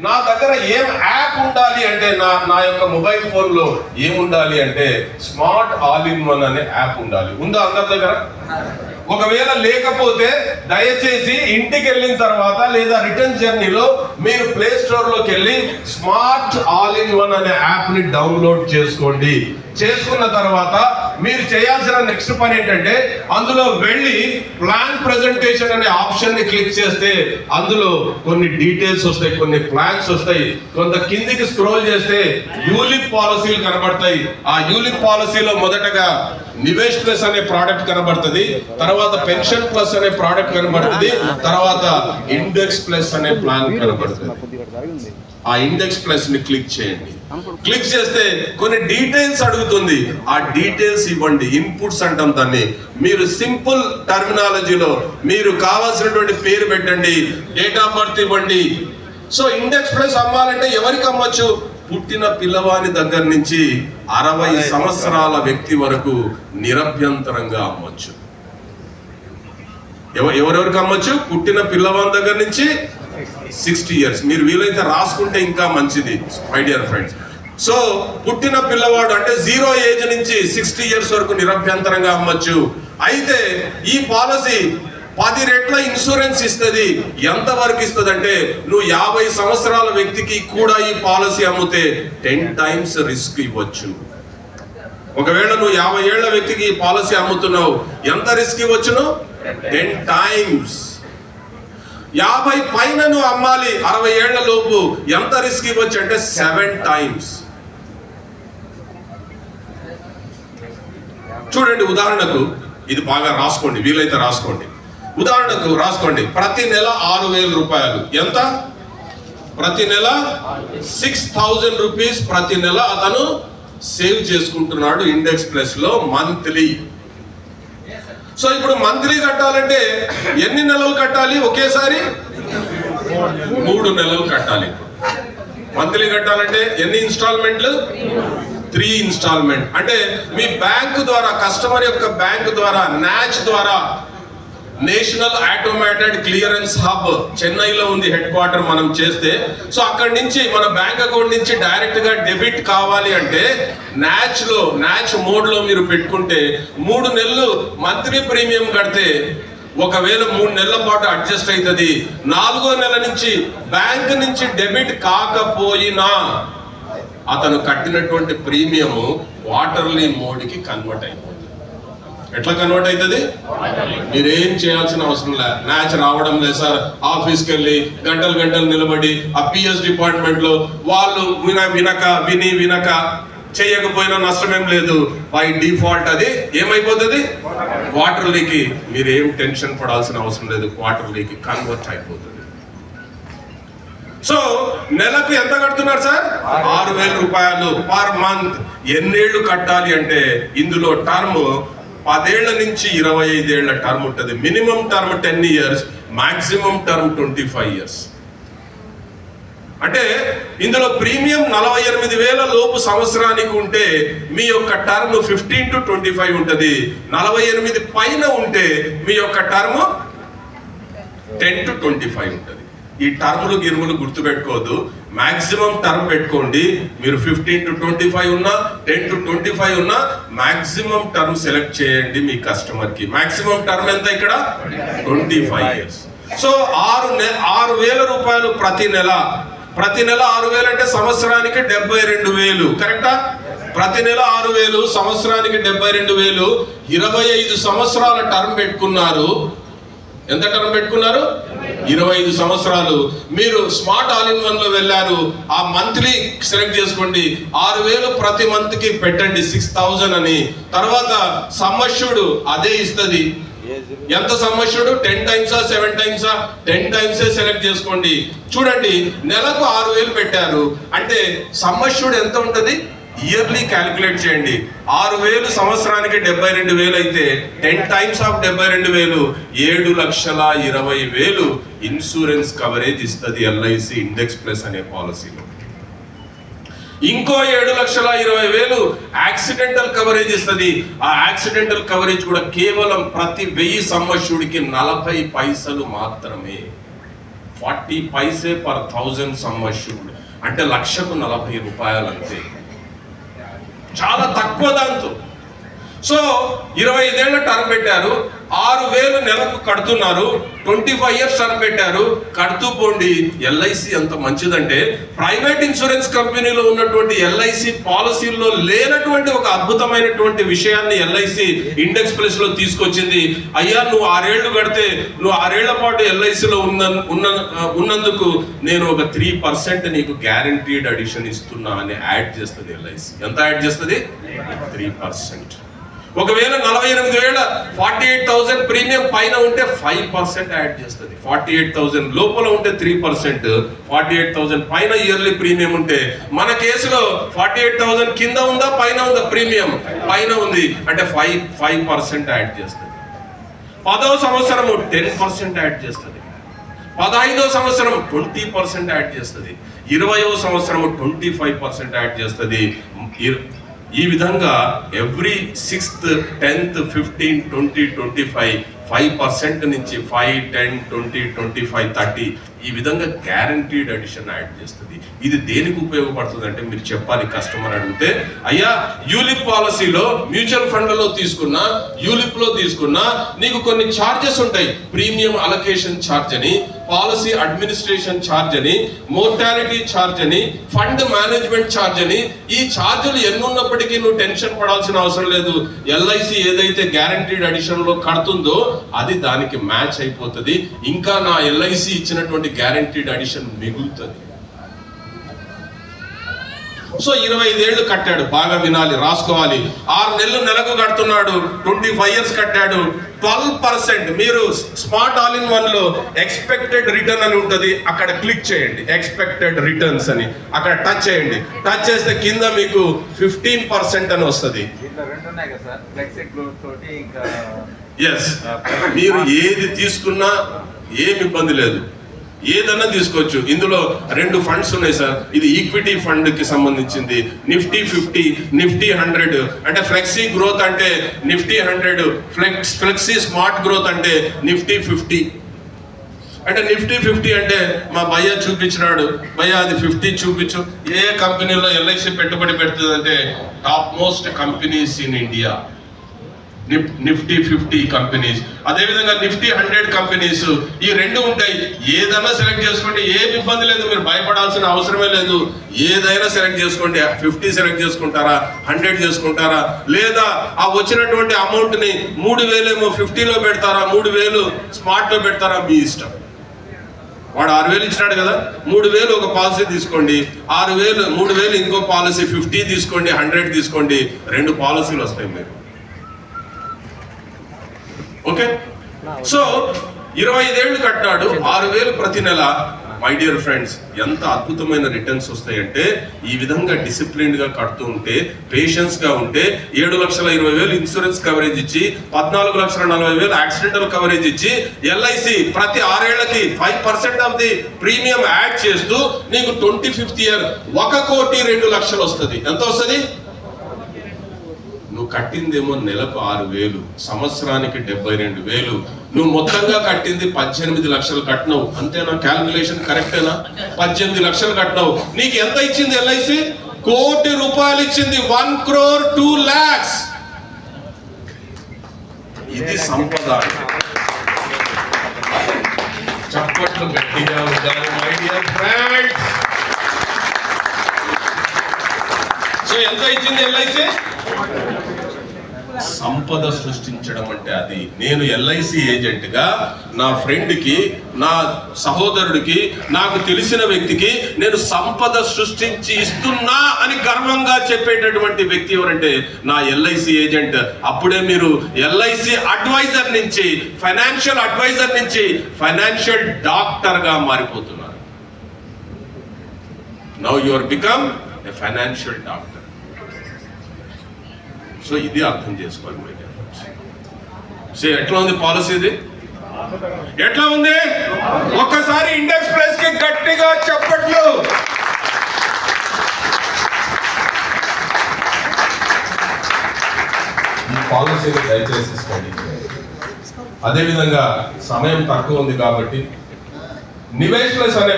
నా దగ్గర ఏం యాప్ ఉండాలి అంటే నా నా యొక్క మొబైల్ ఫోన్లో ఏం ఉండాలి అంటే స్మార్ట్ ఆల్ ఇన్ వన్ అనే యాప్ ఉండాలి. ఉందా అందరి దగ్గర? ఒకవేళ లేకపోతే దయచేసి ఇంటికి వెళ్ళిన తర్వాత లేదా రిటర్న్ జర్నీలో మీరు ప్లే స్టోర్లోకి వెళ్ళి స్మార్ట్ ఆల్ ఇన్ వన్ అనే యాప్ని డౌన్లోడ్ చేసుకోండి. చేసుకున్న తర్వాత మీరు చేయాల్సిన నెక్స్ట్ పని ఏంటంటే అందులో వెళ్ళి ప్లాన్ ప్రెజెంటేషన్ అనే ఆప్షన్ని క్లిక్ చేస్తే అందులో కొన్ని డీటెయిల్స్ వస్తాయి కొన్ని ప్లాన్స్ వస్తాయి. కొంత కిందికి స్క్రోల్ చేస్తే యూలిప్ పాలసీలు కనబడతాయి. ఆ యూలిప్ పాలసీలో మొదటగా నివేష్ ప్లస్ అనే ప్రోడక్ట్ కనబడుతుంది తర్వాత పెన్షన్ ప్లస్ అనే ప్రోడక్ట్ కనబడుతుంది తర్వాత ఇండెక్స్ ప్లస్ అనే ప్లాన్ కనబడుతుంది. ఆ ఇండెక్స్ ప్లస్ని క్లిక్ చేయండి. క్లిక్ చేస్తే కొన్ని డీటెయిల్స్ అడుగుతుంది. ఆ డీటెయిల్స్ ఇవ్వండి. ఇన్పుట్స్ అంటాం దాన్ని. మీరు సింపుల్ టర్మినాలజీలో మీరు కావాల్సినటువంటి పేరు పెట్టండి. డేట్ ఆఫ్ బర్త్ ఇవ్వండి. సో ఇండెక్స్ ప్లస్ అమ్మాలంటే ఎవరికి అమ్మొచ్చు? పుట్టిన పిల్లవాని దగ్గర నుంచి అరవై సంవత్సరాల వ్యక్తి వరకు నిరభ్యంతరంగా అమ్మొచ్చు. ఎవ- ఎవరెవరికి అమ్మొచ్చు? పుట్టిన పిల్లవాని దగ్గర నుంచి సిక్స్టీ ఇయర్స్ మీరు వీలైతే రాసుకుంటే ఇంకా మంచిది మై డియర్ ఫ్రెండ్స్ సో పుట్టిన పిల్లవాడు అంటే జీరో ఏజ్ నుంచి సిక్స్టీ ఇయర్స్ వరకు నిరభ్యంతరంగా అమ్మొచ్చు. అయితే ఈ పాలసీ పది రెట్ల ఇన్సూరెన్స్ ఇస్తుంది. ఎంత వరకు ఇస్తుంది అంటే నువ్వు యాభై సంవత్సరాల వ్యక్తికి కూడా ఈ పాలసీ అమ్మితే టెన్ టైమ్స్ రిస్క్ ఇవ్వచ్చు. ఒకవేళ నువ్వు యాభై ఏళ్ళ వ్యక్తికి ఈ పాలసీ అమ్ముతున్నావు ఎంత రిస్క్ ఇవ్వచ్చును? టెన్ టైమ్స్ యాభై పైన నువ్వు అమ్మాలి అరవై ఏళ్ళ లోపు ఎంత రిస్క్ ఇవ్వచ్చు అంటే సెవెన్ టైమ్స్. చూడండి ఉదాహరణకు ఇది బాగా రాసుకోండి వీలైతే రాసుకోండి. ఉదాహరణకు రాసుకోండి ప్రతి నెల ఆరు వేల రూపాయలు. ఎంత? ప్రతి నెల సిక్స్ థౌజండ్ రూపీస్ ప్రతి నెల అతను సేవ్ చేసుకుంటున్నాడు ఇండెక్స్ ప్లస్లో మంత్లీ. సో ఇప్పుడు మంత్లీ కట్టాలంటే ఎన్ని నెలలు కట్టాలి? ఒకేసారి మూడు నెలలు కట్టాలి. మంత్లీ కట్టాలంటే ఎన్ని ఇన్స్టాల్మెంట్లు? Three installment. అంటే మీ బ్యాంకు ద్వారా కస్టమర్ యొక్క బ్యాంకు ద్వారా నాచ్ ద్వారా నేషనల్ ఆటోమేటెడ్ క్లియరెన్స్ హబ్ చెన్నైలో ఉంది హెడ్ క్వార్టర్ మనం చేస్తే. సో అక్కడి నుంచి మన బ్యాంక్ అకౌంట్ నుంచి డైరెక్ట్గా డెబిట్ కావాలి అంటే నాచ్లో నాచ్ మోడ్లో మీరు పెట్టుకుంటే మూడు నెలలు మంత్లీ ప్రీమియం కడితే ఒకవేళ మూడు నెలల పాటు అడ్జస్ట్ అవుతుంది నాలుగో నెల నుంచి బ్యాంక్ నుంచి డెబిట్ కాకపోయినా అతను కట్టినటువంటి ప్రీమియం వాటర్లీ మోడ్కి కన్వర్ట్ అయిపోతుంది. ఎట్లా కన్వర్ట్ అవుతుంది? మీరేం చేయాల్సిన అవసరం లే. మ్యాచ్ రావడం లేదు సార్. ఆఫీస్కి వెళ్ళి గంటలు గంటలు నిలబడి ఆ పిఎస్ డిపార్ట్మెంట్లో వాళ్ళు విన వినక విని వినక చేయకపోయినా నష్టమేం లేదు. బై డిఫాల్ట్ అది ఏమైపోతుంది? వాటర్ లీకి మీరు ఏం టెన్షన్ పడాల్సిన అవసరం లేదు. వాటర్ లీకి కన్వర్ట్ అయిపోతుంది. సో నెలకు ఎంత కడుతున్నారు సార్? ఆరు వేల రూపాయలు పర్ మంత్. ఎన్నేళ్ళు కట్టాలి అంటే ఇందులో టర్మ్ పదేళ్ళ నుంచి ఇరవై ఐదేళ్ళ టర్మ్ ఉంటుంది. Minimum term ten years maximum term twenty five years అంటే ఇందులో ప్రీమియం నలభై ఎనిమిది వేల లోపు సంవత్సరానికి ఉంటే మీ యొక్క term fifteen to twenty five ఉంటుంది. నలభై ఎనిమిది పైన ఉంటే మీ యొక్క term ten to twenty five ఉంటుంది. ఈ టర్ములు గిరుములు గుర్తుపెట్టుకోవద్దు. మాక్సిమం టర్మ్ పెట్టుకోండి. మీరు ఫిఫ్టీన్ టు ట్వంటీ ఫైవ్ ఉన్నా టెన్ టు ట్వంటీ ఫైవ్ ఉన్నా మాక్సిమం టర్మ్ సెలెక్ట్ చేయండి మీ కస్టమర్కి మాక్సిమం టర్మ్ ఎంత ఇక్కడ? Twenty five years. సో ఆరు నె ఆరు వేల రూపాయలు ప్రతి నెల. ప్రతి నెల ఆరు వేలు అంటే సంవత్సరానికి డెబ్బై రెండు వేలు. కరెక్టా? ప్రతి నెల ఆరు వేలు సంవత్సరానికి డెబ్బై రెండు వేలు. ఇరవై ఐదు సంవత్సరాల టర్మ్ పెట్టుకున్నారు. ఎంత టర్మ్ పెట్టుకున్నారు? ఇరవై ఐదు సంవత్సరాలు. మీరు స్మార్ట్ ఆల్ ఇన్లో వెళ్ళారు. ఆ మంత్లీ సెలెక్ట్ చేసుకోండి. ఆరు వేలు ప్రతి మంత్కి పెట్టండి. సిక్స్ థౌజండ్ అని. తర్వాత సమస్యుడు అదే ఇస్తుంది. ఎంత సమస్యుడు టెన్ టైమ్సా సెవెన్ టైమ్సా? టెన్ టైమ్స్ సెలెక్ట్ చేసుకోండి. చూడండి నెలకు ఆరు వేలు పెట్టారు. అంటే సమస్యుడు ఎంత ఉంటది? ఇయర్లీ క్యాలిక్యులేట్ చేయండి. ఆరు వేలు సంవత్సరానికి డెబ్బై రెండు వేలు అయితే టెన్ టైమ్స్ ఆఫ్ డెబ్బై రెండు వేలు ఏడు లక్షల ఇరవై వేలు ఇన్సూరెన్స్ కవరేజ్ ఇస్తుంది ఎల్ఐసి ఇండెక్స్ ప్లస్ అనే పాలసీలో. ఇంకో ఏడు లక్షల ఇరవై వేలు యాక్సిడెంటల్ కవరేజ్ ఇస్తుంది. ఆ యాక్సిడెంటల్ కవరేజ్ కూడా కేవలం ప్రతి వెయ్యి సంవత్సరుడికి నలభై పైసలు మాత్రమే. ఫార్టీ పైసే పర్ థౌజండ్ సంవత్సరుడు. అంటే లక్షకు నలభై రూపాయలు అంతే చాలా తక్కువ దాంతో. సో ఇరవై ఐదేళ్ళ టర్మ్ పెట్టారు. ఆరు వేలు నెలకు కడుతున్నారు. ట్వంటీ ఫైవ్ ఇయర్స్ టర్మ్ పెట్టారు కడుతూ పోండి. ఎల్ఐసి ఎంత మంచిదంటే ప్రైవేట్ ఇన్సూరెన్స్ కంపెనీలో ఉన్నటువంటి ఎల్ఐసి పాలసీల్లో లేనటువంటి ఒక అద్భుతమైనటువంటి విషయాన్ని ఎల్ఐసి ఇండెక్స్ ప్లస్లో తీసుకొచ్చింది. అయ్యా నువ్వు ఆరేళ్ళు కడితే నువ్వు ఆరేళ్ళ పాటు ఎల్ఐసిలో ఉన్న ఉన్న ఉన్నందుకు నేను ఒక త్రీ పర్సెంట్ నీకు గ్యారంటీడ్ అడిషన్ ఇస్తున్నా అని యాడ్ చేస్తుంది ఎల్ఐసి ఎంత యాడ్ చేస్తుంది? Three percent. ఒకవేళ నలభై ఎనిమిది వేల ఫార్టీ ఎయిట్ థౌసండ్ ప్రీమియం పైన ఉంటే ఫైవ్ పర్సెంట్ యాడ్ చేస్తుంది. ఫార్టీ ఎయిట్ థౌసండ్ లోపల ఉంటే three percent. Forty eight thousand పైన ఇయర్లీ ప్రీమియం ఉంటే మన కేసులో ఫార్టీ ఎయిట్ థౌసండ్ కింద ఉందా పైన ఉందా? ప్రీమియం పైన ఉంది. అంటే ఫైవ్ ఫైవ్ పర్సెంట్ యాడ్ చేస్తుంది. పదవ సంవత్సరము టెన్ పర్సెంట్ యాడ్ చేస్తుంది. పదహైదో సంవత్సరం ట్వంటీ పర్సెంట్ యాడ్ చేస్తుంది. ఇరవయో సంవత్సరం ట్వంటీ ఫైవ్ పర్సెంట్ యాడ్ చేస్తుంది. ఈ విధంగా every sixth tenth fifteen twenty twenty five five percent నుంచి five ten twenty twenty five thirty ఈ విధంగా గ్యారంటీడ్ అడిషన్ యాడ్ చేస్తుంది. ఇది దేనికి ఉపయోగపడుతుంది అంటే మీరు చెప్పాలి కస్టమర్ అడిగితే అయ్యా యూలిప్ పాలసీలో మ్యూచువల్ ఫండ్లలో తీసుకున్నా యూలిప్లో తీసుకున్నా నీకు కొన్ని ఛార్జెస్ ఉంటాయి. ప్రీమియం అలొకేషన్ ఛార్జ్ అని పాలసీ అడ్మినిస్ట్రేషన్ ఛార్జ్ అని మోర్టాలిటీ ఛార్జ్ అని ఫండ్ మేనేజ్మెంట్ ఛార్జ్ అని ఈ ఛార్జీలు ఎన్నున్నప్పటికీ నువ్వు టెన్షన్ పడాల్సిన అవసరం లేదు. ఎల్ఐసి ఏదైతే గ్యారంటీడ్ అడిషన్లో కడుతుందో అది దానికి మ్యాచ్ అయిపోతుంది. ఇంకా నా ఎల్ఐసి ఇచ్చినటువంటి గ్యారంటీడ్ అడిషన్ మిగులుతుంది. సో ఇరవై ఐదేళ్ళు కట్టాడు. బాగా వినాలి రాసుకోవాలి. ఆరు నెలలు నెలకు కడుతున్నాడు. ట్వంటీ ఫైవ్ ఇయర్స్ కట్టాడు. Twelve percent. మీరు స్మార్ట్ ఆల్ ఇన్ వన్లో ఎక్స్పెక్టెడ్ రిటర్న్ అని ఉంటుంది. అక్కడ క్లిక్ చేయండి. ఎక్స్పెక్టెడ్ రిటర్న్స్ అని. అక్కడ టచ్ చేయండి. టచ్ చేస్తే కింద మీకు ఫిఫ్టీన్ పర్సెంట్ అని వస్తుంది. ఎస్ మీరు ఏది తీసుకున్నా ఏమి ఇబ్బంది లేదు. ఏదన్నా తీసుకోవచ్చు. ఇందులో రెండు ఫండ్స్ ఉన్నాయి సార్. ఇది ఈక్విటీ ఫండ్కి సంబంధించింది. Nifty fifty Nifty hundred. అంటే ఫ్లెక్సీ గ్రోత్ అంటే Nifty hundred flex flexi smart growth అంటే నిఫ్టీ ఫిఫ్టీ. అంటే నిఫ్టీ ఫిఫ్టీ అంటే మా భయ్య చూపించినాడు. భయ్య అది ఫిఫ్టీ చూపించు. ఏ కంపెనీలో ఎల్ఐసి పెట్టుబడి పెడుతుంది అంటే top most companies in India. Nifty fifty companies అదేవిధంగా నిఫ్టీ హండ్రెడ్ కంపెనీస్ ఈ రెండు ఉంటాయి. ఏదైనా సెలెక్ట్ చేసుకోండి. ఏమి ఇబ్బంది లేదు. మీరు భయపడాల్సిన అవసరమే లేదు. ఏదైనా సెలెక్ట్ చేసుకోండి. ఫిఫ్టీ సెలెక్ట్ చేసుకుంటారా? హండ్రెడ్ చేసుకుంటారా? లేదా ఆ వచ్చినటువంటి అమౌంట్ని మూడు వేలేమో ఫిఫ్టీలో పెడతారా? మూడు వేలు స్మార్ట్లో పెడతారా? మీ ఇష్టం. వాడు ఆరు వేలు ఇచ్చినాడు కదా. మూడు వేలు ఒక పాలసీ తీసుకోండి. ఆరు వేలు మూడు వేలు ఇంకో పాలసీ ఫిఫ్టీ తీసుకోండి. హండ్రెడ్ తీసుకోండి. రెండు పాలసీలు వస్తాయి మీరు ఓకే? సో ఇరవై ఐదేళ్ళు కట్టాడు. ఆరు వేలు ప్రతి నెల. మై డియర్ ఫ్రెండ్స్ ఎంత అద్భుతమైన రిటర్న్స్ వస్తాయంటే ఈ విధంగా డిసిప్లిన్గా కడుతూ ఉంటే పేషెన్స్గా ఉంటే ఏడు లక్షల ఇరవై వేలు ఇన్సూరెన్స్ కవరేజ్ ఇచ్చి పద్నాలుగు లక్షల నలభై వేలు యాక్సిడెంటల్ కవరేజ్ ఇచ్చి ఎల్ఐసి ప్రతి ఆరేళ్ళకి five percent of the premium add చేస్తూ నీకు ట్వంటీ ఫిఫ్త్ ఇయర్ ఒక కోటి రెండు లక్షలు వస్తుంది. ఎంత వస్తుంది? కట్టిందేమో నెలకు ఆరు వేలు సంవత్సరానికి డెబ్బై రెండు వేలు. నువ్వు మొత్తంగా కట్టింది పద్దెనిమిది లక్షలు కట్టినవు. అంతేనా? క్యాల్కులేషన్ కరెక్టేనా పద్దెనిమిది లక్షలు కట్టినవు. నీకు ఎంత ఇచ్చింది ఎల్ఐసి? కోటి రూపాయలు ఇచ్చింది. One crore two lakhs. ఇది సంపద. చప్పట్లు గట్టిగా ఉండాలి మై డియర్ ఫ్రెండ్స్ సో ఎంత ఇచ్చింది ఎల్ఐసి? సంపద సృష్టించడం అంటే అది. నేను ఎల్ఐసి ఏజెంట్గా నా ఫ్రెండ్కి నా సహోదరుడికి నాకు తెలిసిన వ్యక్తికి నేను సంపద సృష్టించి ఇస్తున్నా అని గర్వంగా చెప్పేటటువంటి వ్యక్తి ఎవరంటే నా ఎల్ఐసి ఏజెంట్. అప్పుడే మీరు ఎల్ఐసి అడ్వైజర్ నుంచి ఫైనాన్షియల్ అడ్వైజర్ నుంచి ఫైనాన్షియల్ డాక్టర్గా మారిపోతున్నారు. Now you are become a financial doctor. So ఇది అర్థం చేసుకోవాలి మై డియర్ సో ఎట్లా ఉంది పాలసీ ఇది? ఎట్లా ఉంది? ఒక్కసారి ఇండెక్స్ ప్రైస్కి గట్టిగా చెప్పట్లు. ఈ పాలసీని దయచేసి స్టడీ చేయండి. అదేవిధంగా సమయం తక్కువ ఉంది కాబట్టి నివేష్ ప్లస్ అనే